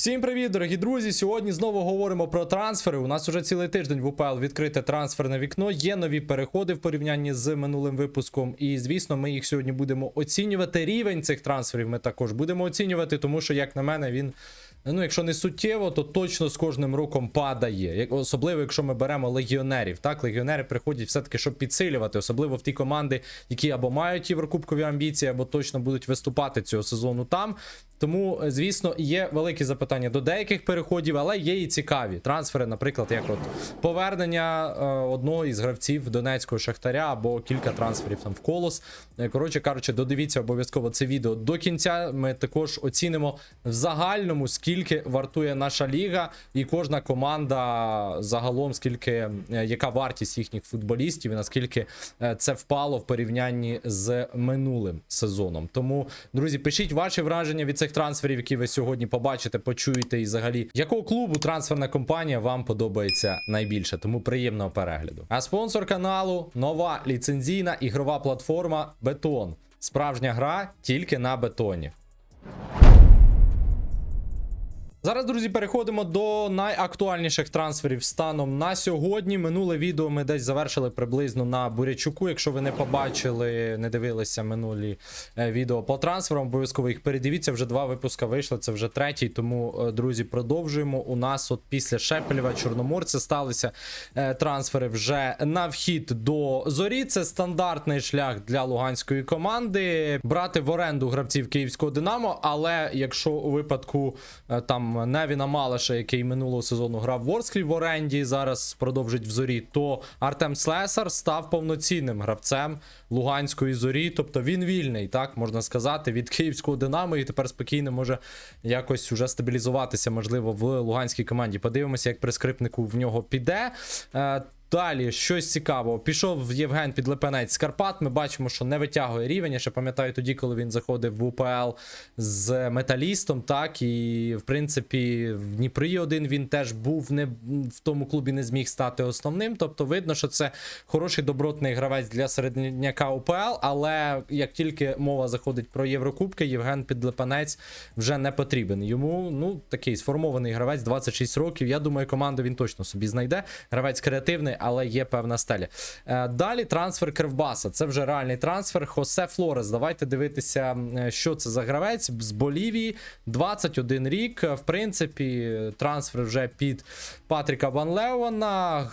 Всім привіт, дорогі друзі! Сьогодні знову говоримо про трансфери. У нас уже цілий тиждень в УПЛ відкрите трансферне вікно. Є нові переходи в порівнянні з минулим випуском. І звісно, ми їх сьогодні будемо оцінювати. Рівень цих трансферів ми також будемо оцінювати, тому що, як на мене, він. Ну, якщо не суттєво, то точно з кожним роком падає. Особливо, якщо ми беремо легіонерів. Так, легіонери приходять все-таки, щоб підсилювати, особливо в ті команди, які або мають єврокубкові амбіції, або точно будуть виступати цього сезону там. Тому, е, звісно, є великі запитання до деяких переходів, але є і цікаві трансфери, наприклад, як от повернення е, одного із гравців Донецького Шахтаря або кілька трансферів там в колос. Е, Коротше кажучи, додивіться обов'язково це відео до кінця. Ми також оцінимо в загальному, скільки вартує наша ліга, і кожна команда загалом, скільки яка вартість їхніх футболістів, і наскільки це впало в порівнянні з минулим сезоном. Тому, друзі, пишіть ваші враження від цих трансферів, які ви сьогодні побачите, почуєте, і взагалі якого клубу трансферна компанія вам подобається найбільше. Тому приємного перегляду. А спонсор каналу нова ліцензійна ігрова платформа Бетон. Справжня гра тільки на бетоні. Зараз, друзі, переходимо до найактуальніших трансферів станом на сьогодні. Минуле відео ми десь завершили приблизно на Бурячуку. Якщо ви не побачили, не дивилися минулі е, відео по трансферам, обов'язково їх передивіться. Вже два випуска вийшли. Це вже третій. Тому, е, друзі, продовжуємо. У нас от після Шепелєва Чорноморця сталися е, трансфери вже на вхід до зорі. Це стандартний шлях для луганської команди. Брати в оренду гравців київського Динамо. Але якщо у випадку е, там Невіна Малаша, який минулого сезону грав в Ворсклі в оренді, зараз продовжить в зорі, то Артем Слесар став повноцінним гравцем Луганської зорі. Тобто він вільний, так можна сказати, від київського Динамо і тепер спокійно може якось уже стабілізуватися, можливо, в луганській команді. Подивимося, як при скрипнику в нього піде. Далі щось цікавого. Пішов Євген Підлепенець з Карпат. Ми бачимо, що не витягує рівень. Я ще пам'ятаю тоді, коли він заходив в УПЛ з металістом. Так і в принципі в Дніпрі один він теж був не в тому клубі, не зміг стати основним. Тобто, видно, що це хороший добротний гравець для середняка УПЛ. Але як тільки мова заходить про Єврокубки, Євген Підлепенець вже не потрібен. Йому ну такий сформований гравець 26 років. Я думаю, команду він точно собі знайде. Гравець креативний, але є певна стеля. Е, Далі трансфер Кривбаса. Це вже реальний трансфер. Хосе Флорес. Давайте дивитися, е, що це за гравець з Болівії. 21 рік. В принципі, трансфер вже під Патріка Ван Леона.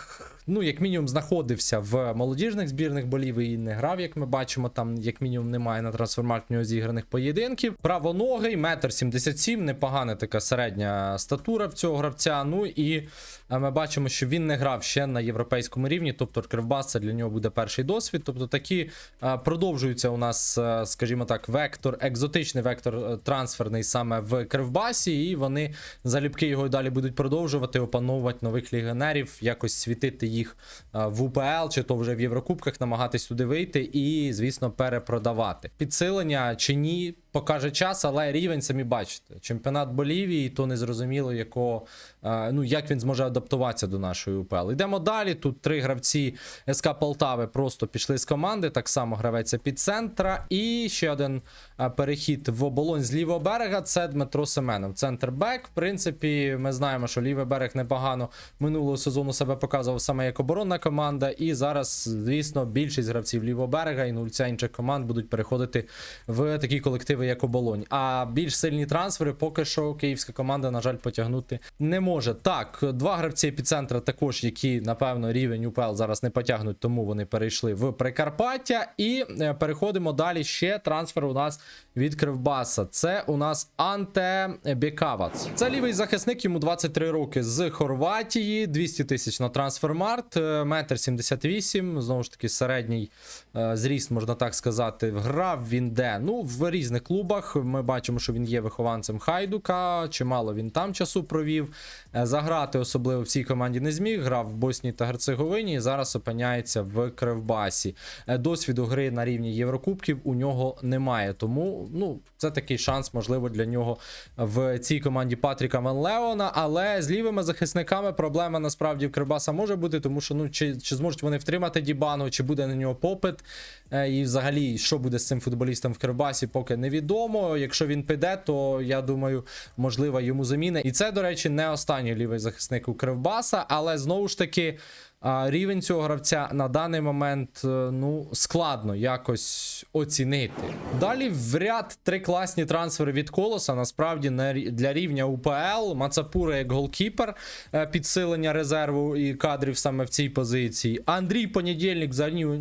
Ну, як мінімум, знаходився в молодіжних збірних Болівії, не грав, як ми бачимо. Там, як мінімум, немає на трансформаті зіграних поєдинків. Правоногий, метр 77, непогана така середня статура в цього гравця. Ну і е, ми бачимо, що він не грав ще на європейському рівні. Тобто, Кривбас для нього буде перший досвід. Тобто, такі е, продовжуються у нас, е, скажімо так, вектор, екзотичний вектор трансферний саме в Кривбасі, і вони залюбки його і далі будуть продовжувати, опановувати нових легіонерів, якось світити їх е, в УПЛ, чи то вже в Єврокубках, намагатись туди вийти і, звісно, перепродавати. Підсилення чи ні, покаже час, але рівень самі бачите. Чемпіонат Болівії, то незрозуміло, якого, е, ну, як він зможе адаптуватися до нашої УПЛ. Йдемо далі. Тут три гравці СК Полтави просто пішли з команди. Так само гравець епіцентра. І ще один е, перехід в оболонь з лівого берега. Це Дмитро Семенов. Центр бек. В принципі, ми знаємо, що лівий берег непогано минулого сезону себе показував саме як оборонна команда. І зараз, звісно, більшість гравців лівого берега і нульця інших команд будуть переходити в такі колективи, як оболонь. А більш сильні трансфери поки що київська команда, на жаль, потягнути не може. Так, два гравці епіцентра також, які, напевно, рівень УПЛ зараз не потягнуть, тому вони перейшли в Прикарпаття. І е, переходимо далі. Ще трансфер у нас від Кривбаса. Це у нас Анте Бікавац. Це лівий захисник, йому 23 роки з Хорватії, 200 тисяч на трансфермарт, е, метр 78, знову ж таки, середній е, зріст, можна так сказати. Грав він де? Ну, в різних клубах. Ми бачимо, що він є вихованцем Хайдука. Чимало він там часу провів. Е, Заграти особливо в цій команді не зміг. Грав в Боснії та Герцеговині і зараз опиняється в Кривбасі. Е, Досвіду гри на рівні Єврокубків у нього немає. Тому ну, це такий шанс, можливо, для нього в цій команді Патріка Менлеона. Але з лівими захисниками проблема насправді в Кривбаса може бути, тому що ну чи, чи зможуть вони втримати Дібану, чи буде на нього попит. Е, І взагалі, що буде з цим футболістом в Кривбасі, поки невідомо. Якщо він піде, то я думаю, можлива йому заміна. І це, до речі, не останній лівий захисник у Кривбаса, але знову ж таки. А рівень цього гравця на даний момент е, ну складно якось оцінити. Далі в ряд три класні трансфери від колоса. Насправді для рівня УПЛ Мацапура як голкіпер, е, підсилення резерву і кадрів саме в цій позиції. Андрій Понедільник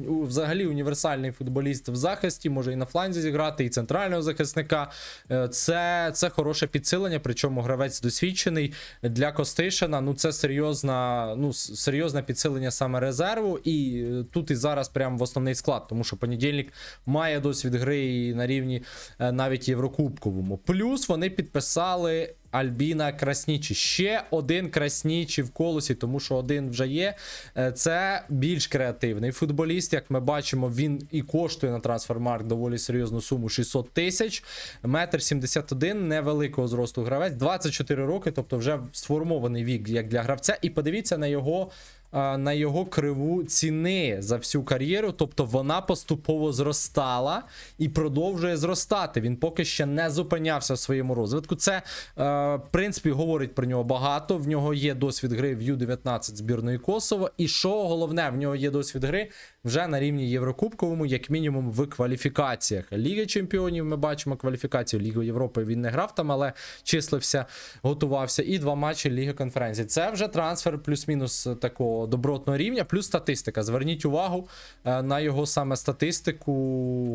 взагалі, універсальний футболіст в захисті, може і на фланзі зіграти, і центрального захисника. Е, Це, це хороше підсилення, причому гравець досвідчений для Костишина. Ну це серйозна, ну с- серйозне підсилення саме резерву. І е, тут і зараз прямо в основний склад, тому що понедільник має досвід гри і на рівні е, навіть Єврокубковому. Плюс вони підписали. Альбіна Краснічі. Ще один Краснічі в колосі, тому що один вже є. Е, Це більш креативний футболіст. Як ми бачимо, він і коштує на трансфермарк доволі серйозну суму 600 тисяч. Метр 71, невеликого зросту гравець, 24 роки, тобто вже сформований вік як для гравця. І подивіться на його. На його криву ціни за всю кар'єру, тобто вона поступово зростала і продовжує зростати. Він поки ще не зупинявся в своєму розвитку. Це, е, в принципі, говорить про нього багато. В нього є досвід гри в Ю-19 збірної Косово. І що головне, в нього є досвід гри вже на рівні Єврокубковому, як мінімум в кваліфікаціях. Ліги Чемпіонів ми бачимо кваліфікацію Лігу Європи. Він не грав там, але числився, готувався. І два матчі Ліги конференції. Це вже трансфер плюс-мінус такого добротного рівня, плюс статистика. Зверніть увагу е, на його саме статистику.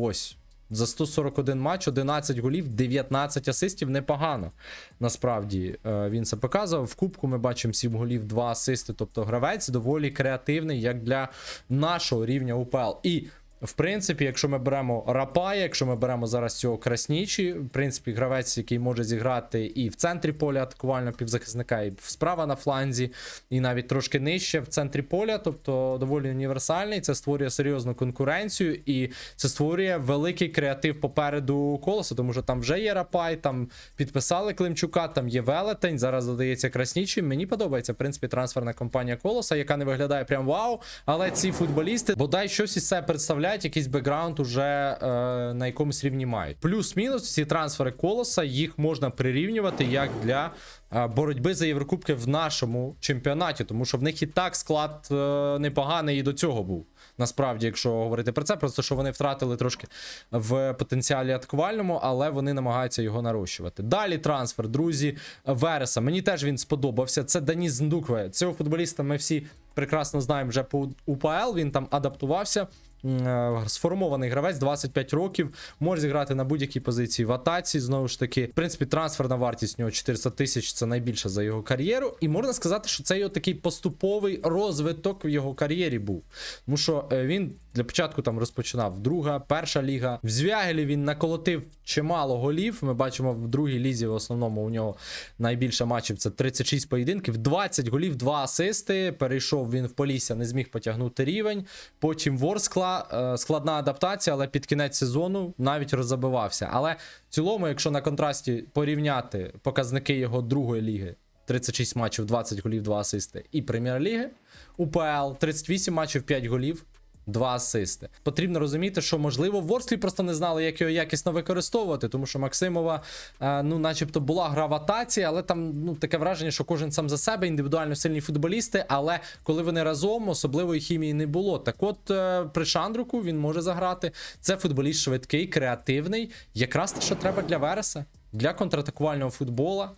Ось. За 141 матч, 11 голів, 19 асистів. Непогано. Насправді е, він це показував. В кубку ми бачимо 7 голів, 2 асисти. Тобто гравець доволі креативний, як для нашого рівня УПЛ. І в принципі, якщо ми беремо Рапая, якщо ми беремо зараз цього Краснічі, в принципі, гравець, який може зіграти і в центрі поля атакувального півзахисника, і справа на фланзі, і навіть трошки нижче в центрі поля, тобто доволі універсальний. Це створює серйозну конкуренцію, і це створює великий креатив попереду колоса, тому що там вже є Рапай, там підписали Климчука, там є Велетень. Зараз додається Краснічі. Мені подобається, в принципі, трансферна компанія колоса, яка не виглядає прям вау. Але ці футболісти бодай щось із себе представляють, якийсь бекграунд уже е, на якомусь рівні мають. Плюс-мінус ці трансфери колоса їх можна прирівнювати як для е, боротьби за Єврокубки в нашому чемпіонаті, тому що в них і так склад е, непоганий і до цього був. Насправді, якщо говорити про це, просто що вони втратили трошки в потенціалі атакувальному, але вони намагаються його нарощувати. Далі трансфер, друзі, Вереса. Мені теж він сподобався. Це Даніс Здукве. Цього футболіста ми всі прекрасно знаємо вже по УПЛ. Він там адаптувався. Е, Сформований гравець 25 років, може зіграти на будь-якій позиції в атаці. Знову ж таки, в принципі, трансферна вартість нього 400 тисяч це найбільше за його кар'єру. І можна сказати, що це його такий поступовий розвиток в його кар'єрі був. Тому що е, він для початку там розпочинав друга, перша ліга. В Звягелі він наколотив чимало голів. Ми бачимо в другій лізі, в основному у нього найбільше матчів це 36 поєдинків, 20 голів, 2 асисти. Перейшов він в Полісся, не зміг потягнути рівень. Потім Ворскла, е, складна адаптація, але під кінець сезону навіть роззабивався. Але в цілому, якщо на контрасті порівняти показники його другої ліги. 36 матчів, 20 голів, 2 асисти. І прем'єр-ліги. УПЛ 38 матчів, 5 голів, 2 асисти. Потрібно розуміти, що можливо в Ворслі просто не знали, як його якісно використовувати, тому що Максимова, е, ну, начебто, була гра в атаці, але там ну таке враження, що кожен сам за себе, індивідуально сильні футболісти. Але коли вони разом, особливої хімії не було. Так от е, при Шандруку він може заграти. Це футболіст швидкий, креативний. Якраз те, що треба для Вереса, для контратакувального футбола.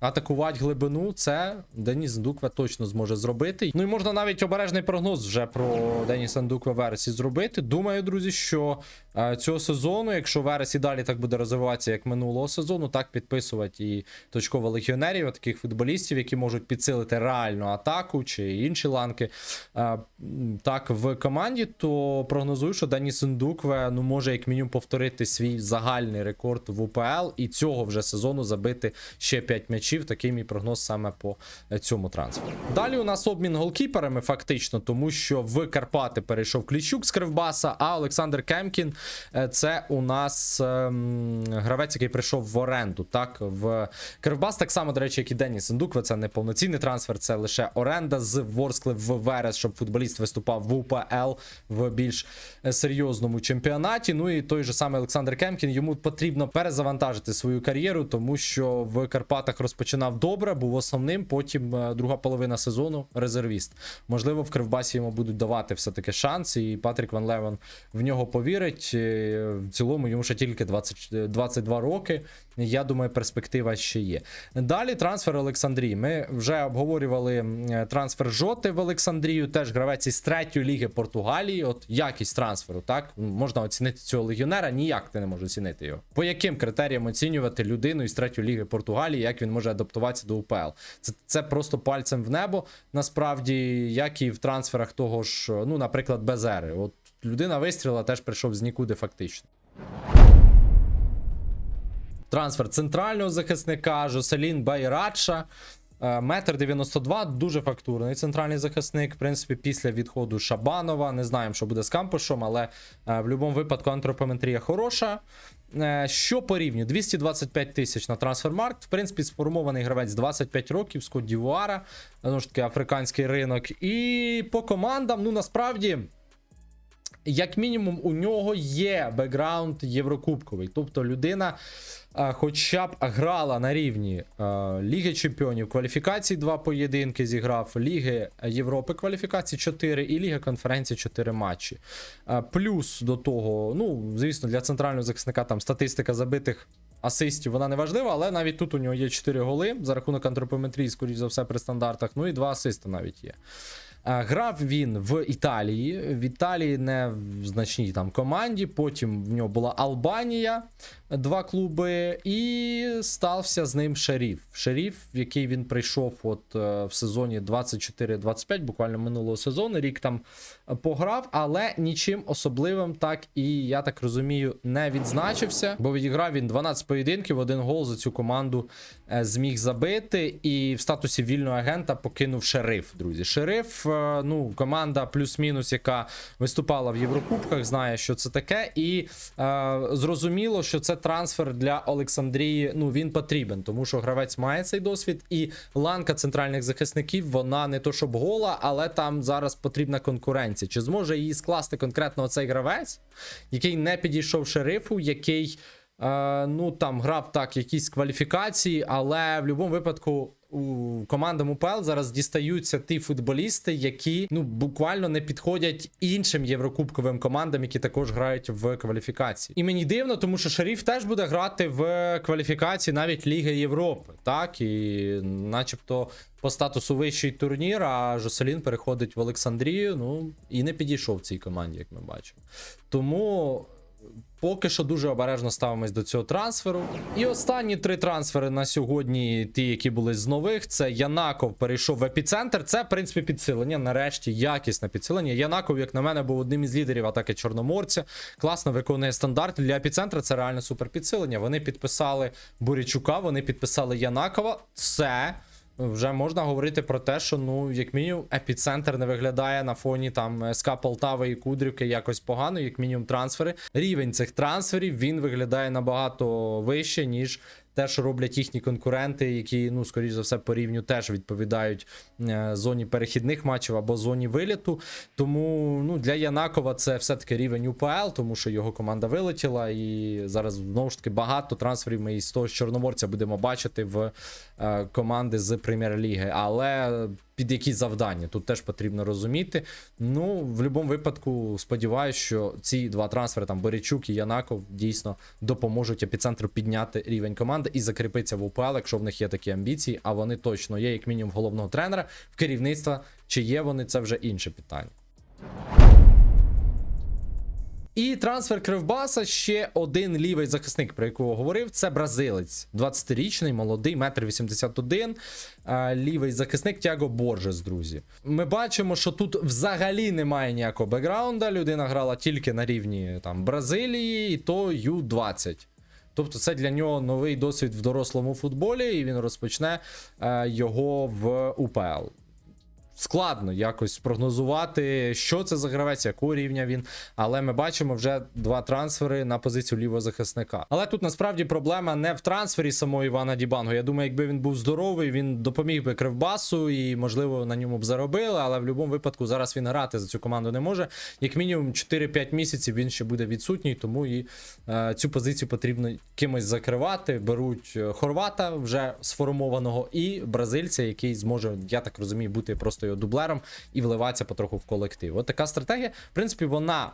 Атакувати глибину, це Деніс Ндукве точно зможе зробити. Ну і можна навіть обережний прогноз вже про Деніса Ндукве версії зробити. Думаю, друзі, що цього сезону, якщо Верес і далі так буде розвиватися, як минулого сезону, так підписувати і точково легіонерів, таких футболістів, які можуть підсилити реальну атаку чи інші ланки. так в команді, то прогнозую, що Деніс Ндукве ну може як мінімум повторити свій загальний рекорд в УПЛ і цього вже сезону забити ще 5 м'ячів. Такий мій прогноз саме по цьому трансферу. Далі у нас обмін голкіперами, фактично, тому що в Карпати перейшов Клічук з Кривбаса, а Олександр Кемкін це у нас ем, гравець, який прийшов в оренду. Так, в Кривбас, так само, до речі, як і Деніс Індукве, це не повноцінний трансфер, це лише оренда з Ворскли в Верес, щоб футболіст виступав в УПЛ в більш е, серйозному чемпіонаті. Ну і той же самий Олександр Кемкін йому потрібно перезавантажити свою кар'єру, тому що в Карпатах розпочинав добре, був основним. Потім е, друга половина сезону резервіст. Можливо, в Кривбасі йому будуть давати все-таки шанс, і Патрік Ван Левен в нього повірить. Е, В цілому йому ще тільки 20, е, 22 роки. Я думаю, перспектива ще є. Далі трансфер Олександрії. Ми вже обговорювали трансфер Жоти в Олександрію. Теж гравець із третьої ліги Португалії. От якість трансферу, так можна оцінити цього легіонера. Ніяк ти не можеш оцінити його. По яким критеріям оцінювати людину із третьої ліги Португалії, як він може адаптуватися до УПЛ? Це, це просто пальцем в небо. Насправді, як і в трансферах того ж, ну, наприклад, Безери. От людина вистріла теж прийшов з нікуди фактично. Трансфер центрального захисника Жоселін Байрадша. Е, Метр 92, дуже фактурний центральний захисник. В принципі, після відходу Шабанова. Не знаємо, що буде з Кампушом, але е, в будь-якому випадку антропометрія хороша. Е, Що по рівню? 225 тисяч на трансфермаркт. В принципі, сформований гравець 25 років з Кот Дівуара. Знову ж таки, африканський ринок. І по командам, ну насправді. Як мінімум, у нього є бекграунд єврокубковий. Тобто людина хоча б грала на рівні Ліги Чемпіонів кваліфікації, два поєдинки зіграв, Ліги Європи кваліфікації 4 і Ліга конференції 4 матчі. Плюс до того, ну, звісно, для центрального захисника там статистика забитих. Асистів вона не важлива, але навіть тут у нього є 4 голи за рахунок антропометрії, скоріш за все, при стандартах. Ну і 2 асисти навіть є. Е, Грав він в Італії. В Італії не в значній там команді. Потім в нього була Албанія, два клуби, і стався з ним Шеріф. Шеріф, в який він прийшов от е, в сезоні 24-25, буквально минулого сезону. Рік там пограв, але нічим особливим так і я так розумію, не відзначився, бо відіграв він 12 поєдинків, один гол за цю команду е, зміг забити. І в статусі вільного агента покинув шериф, друзі. Шериф, е, ну, команда плюс-мінус, яка виступала в Єврокубках, знає, що це таке. І е, зрозуміло, що це трансфер для Олександрії. Ну, він потрібен, тому що гравець має цей досвід, і ланка центральних захисників, вона не то щоб гола, але там зараз потрібна конкуренція. Чи зможе її скласти конкретно цей гравець, який не підійшов шерифу, який. Е, ну там грав так якісь кваліфікації, але в будь-якому випадку у командам УПЛ зараз дістаються ті футболісти, які ну буквально не підходять іншим єврокубковим командам, які також грають в кваліфікації. І мені дивно, тому що Шеріф теж буде грати в кваліфікації навіть Ліги Європи, так і начебто. По статусу вищий турнір, а Жоселін переходить в Олександрію. Ну і не підійшов цій команді, як ми бачимо. Тому Поки що дуже обережно ставимось до цього трансферу. І останні три трансфери на сьогодні, ті, які були з нових, це Янаков перейшов в епіцентр. Це, в принципі, підсилення. Нарешті якісне підсилення. Янаков, як на мене, був одним із лідерів атаки Чорноморця. Класно виконує стандарт. Для епіцентра це реально супер підсилення. Вони підписали Бурячука, вони підписали Янакова. Це вже можна говорити про те, що ну, як мінімум, епіцентр не виглядає на фоні там СК Полтави і Кудрівки якось погано, як мінімум, трансфери. Рівень цих трансферів він виглядає набагато вище, ніж те, що роблять їхні конкуренти, які, ну, скоріш за все, по рівню теж відповідають е, зоні перехідних матчів або зоні виліту. Тому ну, для Янакова це все-таки рівень УПЛ, тому що його команда вилетіла, і зараз знову ж таки багато трансферів ми із того з Чорноморця будемо бачити в е, команди з прем'єр-ліги. Але під які завдання тут теж потрібно розуміти. Ну, в будь-якому випадку, сподіваюся, що ці два трансфери, там Борячук і Янаков, дійсно допоможуть епіцентру підняти рівень команди і закріпитися в УПЛ, якщо в них є такі амбіції, а вони точно є, як мінімум, головного тренера, в керівництва. Чи є вони, це вже інше питання. І трансфер Кривбаса ще один лівий захисник, про якого говорив. Це бразилець, 20-річний, молодий, метр 81. Лівий захисник Тяго Боржес, друзі. Ми бачимо, що тут взагалі немає ніякого бекграунда. Людина грала тільки на рівні там Бразилії, і то Ю-20. Тобто, це для нього новий досвід в дорослому футболі, і він розпочне е, його в УПЛ. Складно якось прогнозувати, що це за гравець, якого рівня він. Але ми бачимо вже два трансфери на позицію лівого захисника. Але тут насправді проблема не в трансфері самого Івана Дібанго. Я думаю, якби він був здоровий, він допоміг би Кривбасу і, можливо, на ньому б заробили. Але в будь-якому випадку зараз він грати за цю команду не може. Як мінімум 4-5 місяців він ще буде відсутній, тому і е, цю позицію потрібно кимось закривати. Беруть е, хорвата вже сформованого і бразильця, який зможе, я так розумію, бути просто дублером і вливатися потроху в колектив. От така стратегія. В принципі, вона.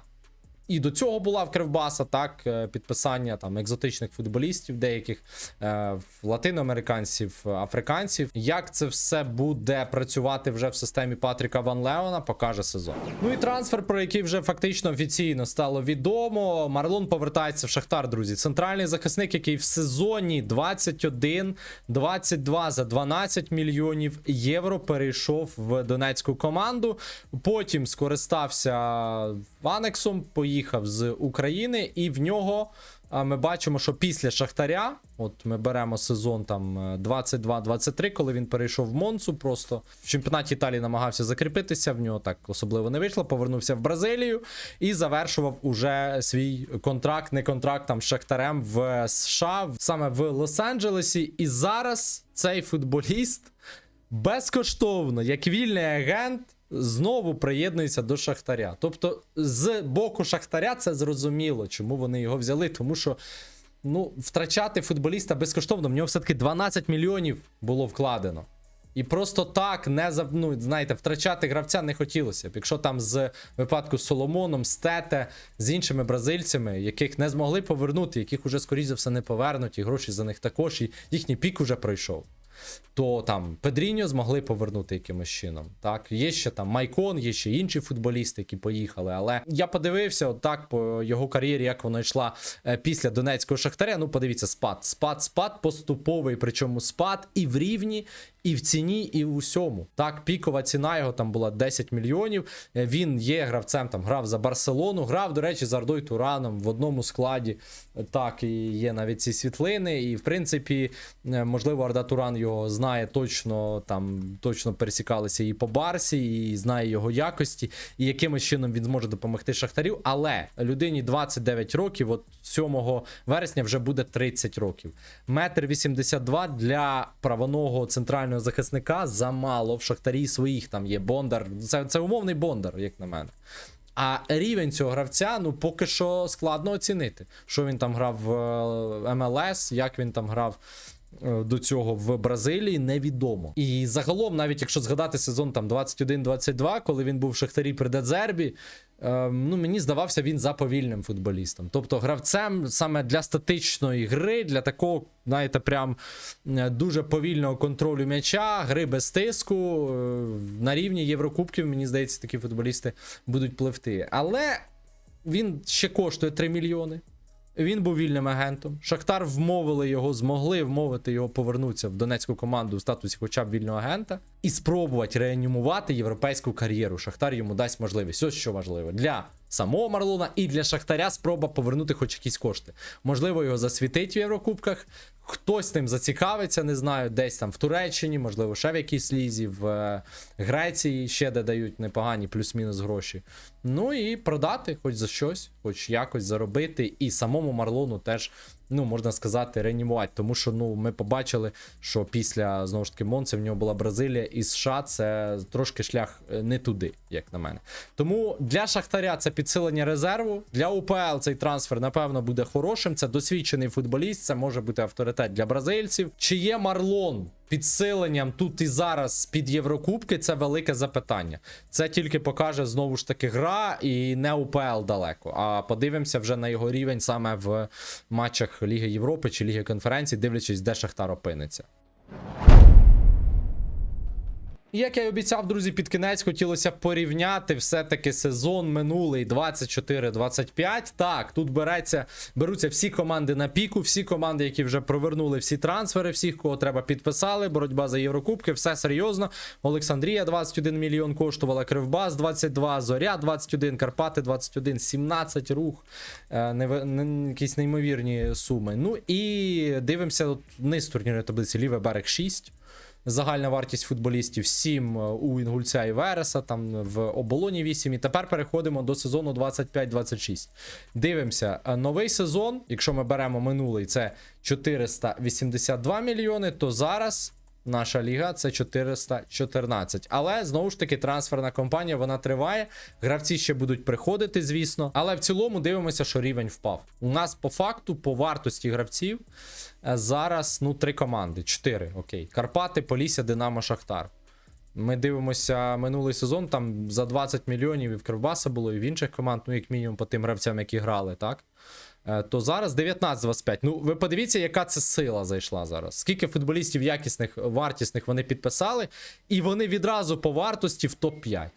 І до цього була в Кривбаса, так, е, підписання там екзотичних футболістів, деяких е, латиноамериканців, африканців. Як це все буде працювати вже в системі Патріка Ван Леона, покаже сезон. Ну і трансфер, про який вже фактично офіційно стало відомо. Марлон повертається в Шахтар, друзі. Центральний захисник, який в сезоні 21-22 за 12 мільйонів євро перейшов в донецьку команду. Потім скористався Анексом, поїхав з України, і в нього ми бачимо, що після Шахтаря, от ми беремо сезон там е, 22-23, коли він перейшов в Монцу, просто в чемпіонаті Італії намагався закріпитися, в нього так особливо не вийшло. Повернувся в Бразилію і завершував уже свій контракт, не контракт там з Шахтарем в США, саме в Лос-Анджелесі. І зараз цей футболіст безкоштовно, як вільний агент, знову приєднується до Шахтаря. Тобто, з боку Шахтаря це зрозуміло, чому вони його взяли, тому що. Ну, втрачати футболіста безкоштовно, в нього все-таки 12 мільйонів було вкладено. І просто так не ну, знаєте, втрачати гравця не хотілося б. Якщо там з випадку з Соломоном, з Тете, з іншими бразильцями, яких не змогли повернути, яких уже скоріше за все не повернуть, і гроші за них також, і їхній пік уже пройшов. То там Педріньо змогли повернути якимось чином. Так, є ще там Майкон, є ще інші футболісти, які поїхали. Але я подивився отак по його кар'єрі, як вона йшла е, після Донецького Шахтаря. Ну, подивіться, спад, спад, спад, поступовий, причому спад і в рівні, і в ціні, і в усьому. Так, пікова ціна його там була 10 мільйонів. Е, Він є гравцем, там грав за Барселону, грав, до речі, з Ардой Тураном в одному складі. Е, Так, і є навіть ці світлини. І в принципі, е, можливо, Арда Туран його знає точно, там точно пересікалися і по Барсі, і знає його якості, і якимось чином він зможе допомогти Шахтарю. Але людині 29 років, от 7 вересня вже буде 30 років. Метр 82 для правоного центрального захисника замало. В Шахтарі своїх там є Бондар. Це, це умовний Бондар, як на мене. А рівень цього гравця, ну поки що складно оцінити. Що він там грав в е, МЛС, як він там грав до цього в Бразилії, невідомо. І загалом, навіть якщо згадати сезон там 21-22, коли він був в Шахтарі при Дедзербі, е, ну мені здавався він заповільним футболістом. Тобто гравцем саме для статичної гри, для такого, знаєте, прям е, дуже повільного контролю м'яча, гри без тиску. е, На рівні Єврокубків, мені здається, такі футболісти будуть пливти. Але він ще коштує 3 мільйони. Він був вільним агентом. Шахтар вмовили його, змогли вмовити його повернутися в донецьку команду в статусі хоча б вільного агента і спробувати реанімувати європейську кар'єру. Шахтар йому дасть можливість. Ось що важливо для самого Марлона і для Шахтаря спроба повернути хоч якісь кошти. Можливо, його засвітить в Єврокубках. Хтось ним зацікавиться, не знаю, десь там в Туреччині, можливо, ще в якійсь лізі, в е, Греції ще де дають непогані плюс-мінус гроші. Ну і продати хоч за щось, хоч якось заробити, і самому Марлону теж, ну можна сказати, реанімувати. Тому що ну ми побачили, що після знову ж таки Монце в нього була Бразилія і США. Це трошки шлях е, не туди, як на мене. Тому для Шахтаря це підсилення резерву. Для УПЛ цей трансфер, напевно, буде хорошим. Це досвідчений футболіст, це може бути авторитет для бразильців. Чи є Марлон підсиленням тут і зараз під Єврокубки? Це велике запитання. Це тільки покаже знову ж таки гра і не УПЛ далеко. А подивимося вже на його рівень саме в матчах Ліги Європи чи Ліги Конференції, дивлячись, де Шахтар опиниться. Як я й обіцяв, друзі, під кінець хотілося порівняти все-таки сезон минулий 24-25. Так, тут береться, беруться всі команди на піку, всі команди, які вже провернули всі трансфери, всіх, кого треба підписали. Боротьба за Єврокубки, все серйозно. Олександрія 21 мільйон коштувала, Кривбас 22, Зоря 21, Карпати 21, 17 рух. Е, неве- не- якісь неймовірні суми. Ну і дивимося от вниз турнірної таблиці. Лівий берег 6. Загальна вартість футболістів 7 у Інгульця і Вереса, там в оболоні 8. І тепер переходимо до сезону 25-26. Дивимося, е, новий сезон, якщо ми беремо минулий, це 482 мільйони, то зараз. Наша ліга це 414. Але знову ж таки, трансферна кампанія вона триває. Гравці ще будуть приходити, звісно. Але в цілому дивимося, що рівень впав. У нас по факту, по вартості гравців, е, зараз ну три команди. Чотири. Окей. Карпати, Полісся, Динамо, Шахтар. Ми дивимося минулий сезон. Там за 20 мільйонів і в Кривбаса було, і в інших команд, ну як мінімум по тим гравцям, які грали, так? Е, То зараз 19-25. Ну, ви подивіться, яка це сила зайшла зараз. Скільки футболістів якісних, вартісних вони підписали, і вони відразу по вартості в топ-5.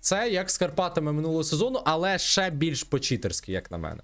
Це як з Карпатами минулого сезону, але ще більш по-читерськи, як на мене.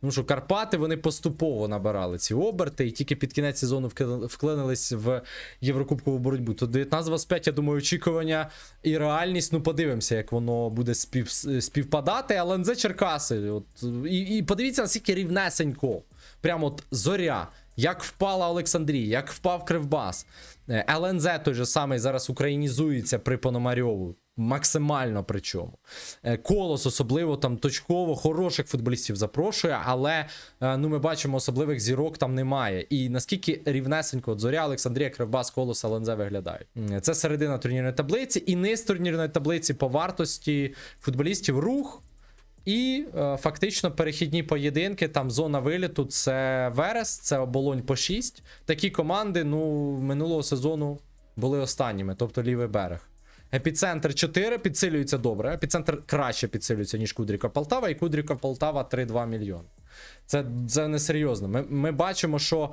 Тому що Карпати вони поступово набирали ці оберти, і тільки під кінець сезону вклинились в Єврокубкову боротьбу. То 19-25, я думаю, очікування і реальність. Ну, подивимося, як воно буде спів, співпадати. Але НЗ Черкаси. От, і, і подивіться, наскільки рівнесенько. Прямо от зоря. Як впала Олександрія, як впав Кривбас. Е, ЛНЗ той же самий зараз українізується при Пономарьову. Максимально причому. Е, Колос особливо там точково хороших футболістів запрошує, але е, ну ми бачимо, особливих зірок там немає. І наскільки рівнесенько Зоря, Олександрія, Кривбас, Колос, ЛНЗ виглядають. Це середина турнірної таблиці, і низ турнірної таблиці по вартості футболістів рух. І е, фактично перехідні поєдинки, там зона виліту це Верес, це оболонь по 6. Такі команди, ну, минулого сезону були останніми, тобто лівий берег. Епіцентр 4 підсилюється добре. Епіцентр краще підсилюється, ніж Кудріка Полтава, і Кудріка Полтава 3-2 мільйони. Це, це несерйозно. Ми, ми бачимо, що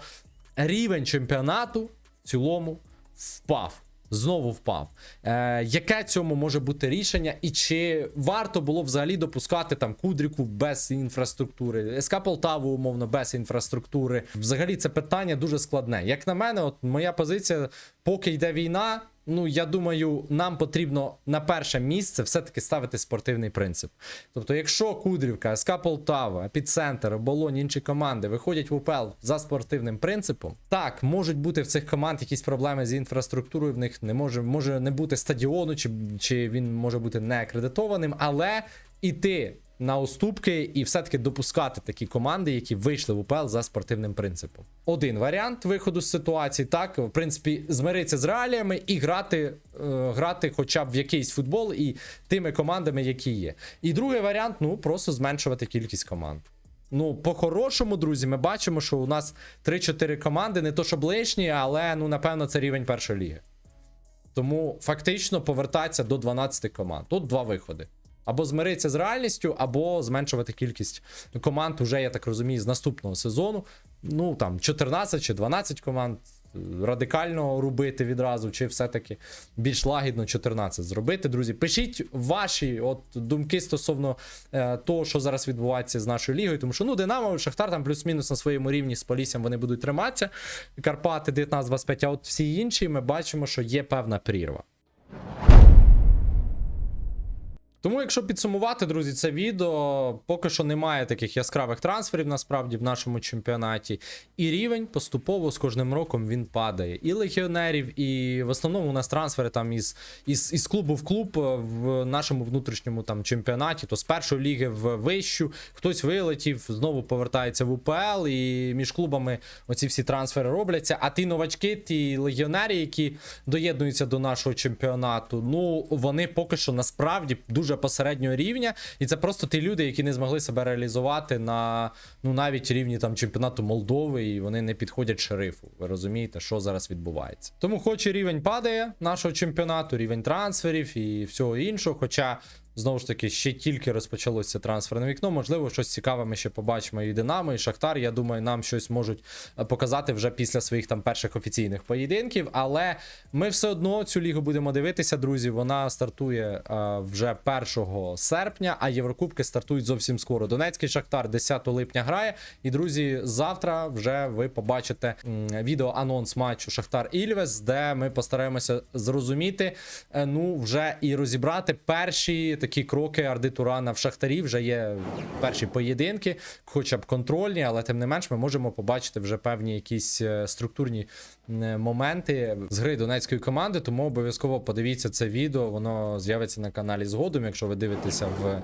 рівень чемпіонату в цілому впав. Знову впав. Е, яке цьому може бути рішення, і чи варто було взагалі допускати там Кудріку без інфраструктури, СК Полтаву, умовно, без інфраструктури? Взагалі це питання дуже складне. Як на мене, от моя позиція, поки йде війна, ну я думаю, нам потрібно на перше місце все-таки ставити спортивний принцип. Тобто, якщо Кудрівка, СК Полтава, Епіцентр, Оболонь, інші команди виходять в УПЛ за спортивним принципом, так можуть бути в цих команд якісь проблеми з інфраструктурою. В них не може, може не бути стадіону, чи, чи він може бути не акредитованим, але іти на уступки і все-таки допускати такі команди, які вийшли в УПЛ за спортивним принципом. Один варіант виходу з ситуації, так, в принципі, змиритися з реаліями і грати, е, грати хоча б в якийсь футбол і тими командами, які є. І другий варіант ну просто зменшувати кількість команд. Ну, по-хорошому, друзі, ми бачимо, що у нас 3-4 команди, не то щоб лишні, але ну, напевно, це рівень першої ліги. Тому фактично повертатися до 12 команд. Тут два виходи. Або змиритися з реальністю, або зменшувати кількість команд, уже, я так розумію, з наступного сезону. Ну там 14 чи 12 команд. Радикально рубити відразу, чи все-таки більш лагідно 14 зробити. Друзі, пишіть ваші от думки стосовно е, того, що зараз відбувається з нашою лігою. Тому що ну Динамо, Шахтар там плюс-мінус на своєму рівні з Поліссям вони будуть триматися. Карпати 19-25, а от всі інші ми бачимо, що є певна прірва. Тому, якщо підсумувати, друзі, це відео поки що немає таких яскравих трансферів насправді в нашому чемпіонаті. І рівень поступово з кожним роком він падає. І легіонерів, і в основному у нас трансфери там із, із, із клубу в клуб е, в нашому внутрішньому там чемпіонаті, то з першої ліги в вищу, хтось вилетів, знову повертається в УПЛ, і між клубами оці всі трансфери робляться. А ті новачки, ті легіонери, які доєднуються до нашого чемпіонату, ну вони поки що насправді дуже посереднього рівня, і це просто ті люди, які не змогли себе реалізувати на ну навіть рівні там чемпіонату Молдови, і вони не підходять шерифу. Ви розумієте, що зараз відбувається. Тому, хоч і рівень падає нашого чемпіонату, рівень трансферів і всього іншого. Хоча Знову ж таки, ще тільки розпочалося трансферне вікно. Можливо, щось цікаве ми ще побачимо і Динамо, і Шахтар. Я думаю, нам щось можуть е, показати вже після своїх там перших офіційних поєдинків. Але ми все одно цю лігу будемо дивитися, друзі. Вона стартує е, вже 1 серпня, а Єврокубки стартують зовсім скоро. Донецький Шахтар 10 липня грає. І друзі, завтра вже ви побачите відео анонс матчу Шахтар Ільвес, де ми постараємося зрозуміти, е, ну вже і розібрати перші такі кроки Арди Турана в Шахтарі. Вже є перші поєдинки, хоча б контрольні, але тим не менш ми можемо побачити вже певні якісь е, структурні е, моменти з гри донецької команди. Тому обов'язково подивіться це відео. Воно з'явиться на каналі згодом. Якщо ви дивитеся в,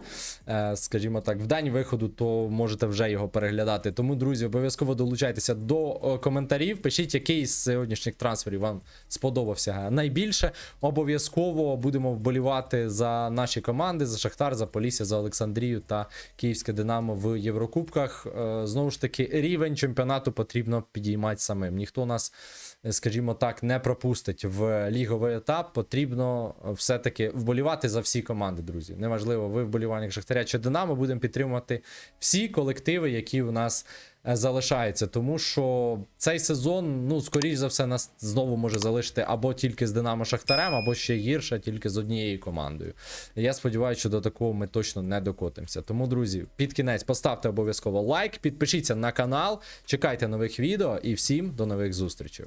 е, скажімо так, в день виходу, то можете вже його переглядати. Тому, друзі, обов'язково долучайтеся до коментарів. Пишіть, який з сьогоднішніх трансферів вам сподобався найбільше. Обов'язково будемо вболівати за наші команди, за Шахтар, за Полісся, за Олександрію та Київське Динамо в Єврокубках. Е, Знову ж таки, рівень чемпіонату потрібно підіймати самим. Ніхто нас, е, скажімо так, не пропустить в ліговий етап. Потрібно все-таки вболівати за всі команди, друзі. Неважливо, ви вболівальник Шахтаря чи Динамо. Будемо підтримувати всі колективи, які у нас е, залишаються. Тому що цей сезон, ну, скоріш за все, нас знову може залишити або тільки з Динамо Шахтарем, або ще гірше, тільки з однією командою. Я сподіваюся, що до такого ми точно не докотимося. Тому, друзі, під кінець поставте обов'язково лайк, підпишіться на канал, чекайте нових відео і всім до нових зустрічей.